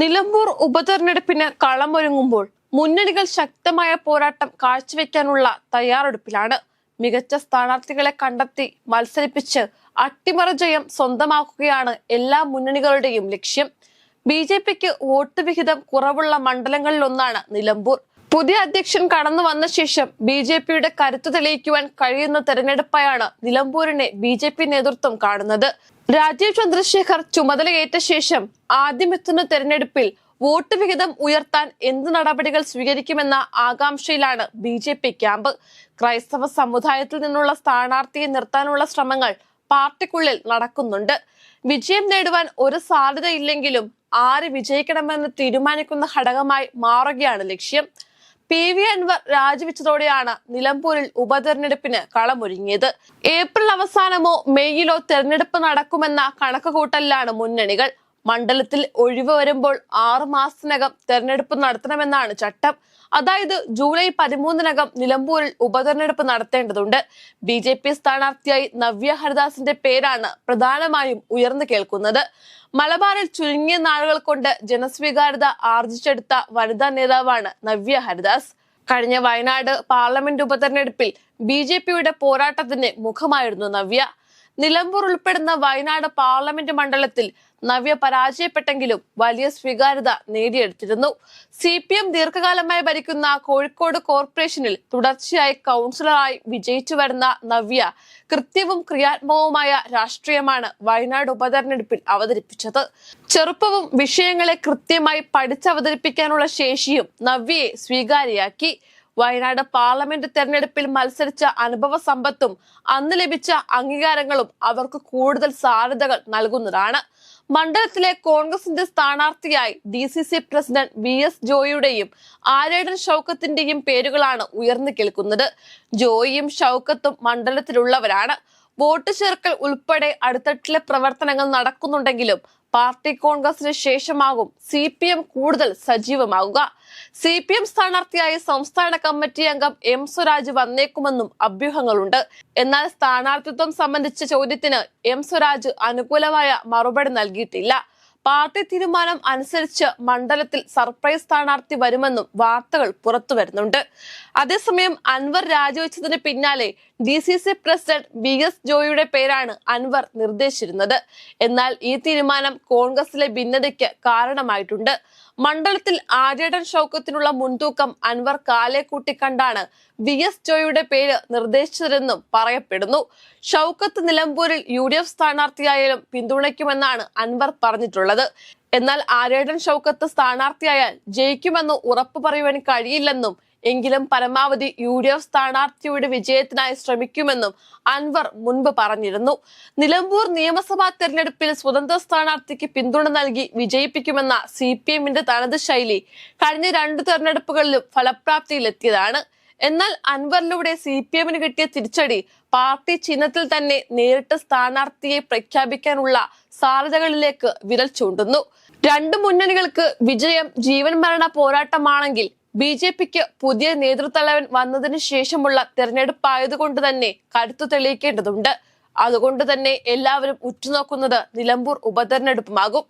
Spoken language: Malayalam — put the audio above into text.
നിലമ്പൂർ ഉപതെരഞ്ഞെടുപ്പിന് കളമൊരുങ്ങുമ്പോൾ മുന്നണികൾ ശക്തമായ പോരാട്ടം കാഴ്ചവെക്കാനുള്ള തയ്യാറെടുപ്പിലാണ്. മികച്ച സ്ഥാനാർത്ഥികളെ കണ്ടെത്തി മത്സരിപ്പിച്ച് അട്ടിമറ ജയം സ്വന്തമാക്കുകയാണ് എല്ലാ മുന്നണികളുടെയും ലക്ഷ്യം. ബി ജെ പിക്ക് വോട്ട് വിഹിതം കുറവുള്ള മണ്ഡലങ്ങളിലൊന്നാണ് നിലമ്പൂർ. പുതിയ അധ്യക്ഷൻ കടന്നു വന്ന ശേഷം ബി ജെ പിയുടെ കരുത്ത് തെളിയിക്കുവാൻ കഴിയുന്ന തെരഞ്ഞെടുപ്പായാണ് നിലമ്പൂരിനെ ബി ജെ പി നേതൃത്വം കാണുന്നത്. രാജീവ് ചന്ദ്രശേഖർ ചുമതലയേറ്റ ശേഷം ആദ്യമെത്തുന്ന തെരഞ്ഞെടുപ്പിൽ വോട്ട് വിഹിതം ഉയർത്താൻ എന്ത് നടപടികൾ സ്വീകരിക്കുമെന്ന ആകാംക്ഷയിലാണ് ബി ജെ പി ക്യാമ്പ്. ക്രൈസ്തവ സമുദായത്തിൽ നിന്നുള്ള സ്ഥാനാർത്ഥിയെ നിർത്താനുള്ള ശ്രമങ്ങൾ പാർട്ടിക്കുള്ളിൽ നടക്കുന്നുണ്ട്. വിജയം നേടുവാൻ ഒരു സാധ്യതയില്ലെങ്കിലും ആര് വിജയിക്കണമെന്ന് തീരുമാനിക്കുന്ന ഘടകമായി മാറുകയാണ് ലക്ഷ്യം. പി വി അൻവർ രാജിവെച്ചതോടെയാണ് നിലമ്പൂരിൽ ഉപതെരഞ്ഞെടുപ്പിന് കളമൊരുങ്ങിയത്. ഏപ്രിൽ അവസാനമോ മെയ്യിലോ തെരഞ്ഞെടുപ്പ് നടക്കുമെന്ന കണക്കുകൂട്ടലിലാണ് മുന്നണികൾ. മണ്ഡലത്തിൽ ഒഴിവ് വരുമ്പോൾ ആറു മാസത്തിനകം തെരഞ്ഞെടുപ്പ് നടത്തണമെന്നാണ് ചട്ടം. അതായത് ജൂലൈ പതിമൂന്നിനകം നിലമ്പൂരിൽ ഉപതെരഞ്ഞെടുപ്പ് നടത്തേണ്ടതുണ്ട്. ബി ജെ പി സ്ഥാനാർത്ഥിയായി നവ്യ ഹരിദാസിന്റെ പേരാണ് പ്രധാനമായും ഉയർന്നു കേൾക്കുന്നത്. മലബാറിൽ ചുരുങ്ങിയ നാളുകൾ കൊണ്ട് ജനസ്വീകാര്യത ആർജിച്ചെടുത്ത വനിതാ നേതാവാണ് നവ്യ ഹരിദാസ്. കഴിഞ്ഞ വയനാട് പാർലമെന്റ് ഉപതെരഞ്ഞെടുപ്പിൽ ബി ജെ പിയുടെ പോരാട്ടത്തിന്റെ മുഖമായിരുന്നു നവ്യ. നിലമ്പൂർ ഉൾപ്പെടുന്ന വയനാട് പാർലമെന്റ് മണ്ഡലത്തിൽ നവ്യ പരാജയപ്പെട്ടെങ്കിലും വലിയ സ്വീകാര്യത നേടിയെടുത്തിരുന്നു. സി പി എം ദീർഘകാലമായി ഭരിക്കുന്ന കോഴിക്കോട് കോർപ്പറേഷനിൽ തുടർച്ചയായി കൗൺസിലറായി വിജയിച്ചു വരുന്ന നവ്യ കൃത്യവും ക്രിയാത്മകവുമായ രാഷ്ട്രീയമാണ് വയനാട് ഉപതെരഞ്ഞെടുപ്പിൽ അവതരിപ്പിച്ചത്. ചെറുപ്പവും വിഷയങ്ങളെ കൃത്യമായി പഠിച്ചവതരിപ്പിക്കാനുള്ള ശേഷിയും നവ്യയെ സ്വീകാര്യയാക്കി വയനാട് പാർലമെന്റ് തെരഞ്ഞെടുപ്പിൽ മത്സരിച്ച അനുഭവ സമ്പത്തും അന്ന് ലഭിച്ച അംഗീകാരങ്ങളും അവർക്ക് കൂടുതൽ സാധ്യതകൾ നൽകുന്നതാണ്. മണ്ഡലത്തിലെ കോൺഗ്രസിന്റെ സ്ഥാനാർത്ഥിയായി D C C president V S ജോയിയുടെയും ആരേടൻ ഷൗക്കത്തിന്റെയും പേരുകളാണ് ഉയർന്നു കേൾക്കുന്നത്. ജോയിയും ഷൗക്കത്തും മണ്ഡലത്തിലുള്ളവരാണ്. വോട്ട് ചേർക്കൽ ഉൾപ്പെടെ അടുത്തട്ടിലെ പ്രവർത്തനങ്ങൾ നടക്കുന്നുണ്ടെങ്കിലും പാർട്ടി കോൺഗ്രസിന് ശേഷമാകും സി പി എം കൂടുതൽ സജീവമാകുക സി പി എം സ്ഥാനാർത്ഥിയായ സംസ്ഥാന കമ്മിറ്റി അംഗം എം സ്വരാജ് വന്നേക്കുമെന്നും അഭ്യൂഹങ്ങളുണ്ട്. എന്നാൽ സ്ഥാനാർത്ഥിത്വം സംബന്ധിച്ച ചോദ്യത്തിന് എം സ്വരാജ് അനുകൂലമായ മറുപടി നൽകിയിട്ടില്ല. പാർട്ടി തീരുമാനം അനുസരിച്ച് മണ്ഡലത്തിൽ സർപ്രൈസ് സ്ഥാനാർത്ഥി വരുമെന്നും വാർത്തകൾ പുറത്തു വരുന്നുണ്ട് അതേസമയം അൻവർ രാജിവെച്ചതിന് പിന്നാലെ D C C president V S ജോയിയുടെ പേരാണ് അൻവർ നിർദ്ദേശിച്ചിരുന്നത്. എന്നാൽ ഈ തീരുമാനം കോൺഗ്രസിലെ ഭിന്നതയ്ക്ക് കാരണമായിട്ടുണ്ട്. മണ്ഡലത്തിൽ ആര്യടൻ ഷൗക്കത്തിനുള്ള മുൻതൂക്കം അൻവർ കാലെ കൂട്ടിക്കണ്ടാണ് വി എസ് ജോയിയുടെ പേര് നിർദ്ദേശിച്ചതെന്നും പറയപ്പെടുന്നു. ഷൗക്കത്ത് നിലമ്പൂരിൽ യു ഡി എഫ് സ്ഥാനാർത്ഥിയായാലും പിന്തുണയ്ക്കുമെന്നാണ് അൻവർ പറഞ്ഞിട്ടുള്ളത്. എന്നാൽ ആര്യടൻ ഷൗക്കത്ത് സ്ഥാനാർത്ഥിയായാൽ ജയിക്കുമെന്ന് ഉറപ്പു പറയുവാൻ കഴിയില്ലെന്നും എങ്കിലും പരമാവധി യു ഡി എഫ് സ്ഥാനാർത്ഥിയുടെ വിജയത്തിനായി ശ്രമിക്കുമെന്നും അൻവർ മുൻപ് പറഞ്ഞിരുന്നു. നിലമ്പൂർ നിയമസഭാ തെരഞ്ഞെടുപ്പിൽ സ്വതന്ത്ര സ്ഥാനാർത്ഥിക്ക് പിന്തുണ നൽകി വിജയിപ്പിക്കുമെന്ന സി പി എമ്മിന്റെ തനത് ശൈലി കഴിഞ്ഞ രണ്ട് തെരഞ്ഞെടുപ്പുകളിലും ഫലപ്രാപ്തിയിലെത്തിയതാണ്. എന്നാൽ അൻവറിലൂടെ സി പി എമ്മിന് കിട്ടിയ തിരിച്ചടി പാർട്ടി ചിഹ്നത്തിൽ തന്നെ നേരിട്ട് സ്ഥാനാർത്ഥിയെ പ്രഖ്യാപിക്കാനുള്ള സാധ്യതകളിലേക്ക് വിരൽ ചൂണ്ടുന്നു. രണ്ട് മുന്നണികൾക്ക് വിജയം ജീവൻ മരണ പോരാട്ടമാണെങ്കിൽ ബി ജെ പിക്ക് പുതിയ നേതൃത്വലവൻ വന്നതിന് ശേഷമുള്ള തെരഞ്ഞെടുപ്പായതുകൊണ്ട് തന്നെ കരുത്തു തെളിയിക്കേണ്ടതുണ്ട്. അതുകൊണ്ട് തന്നെ എല്ലാവരും ഉറ്റുനോക്കുന്നത് നിലമ്പൂർ ഉപതെരഞ്ഞെടുപ്പുമാകും.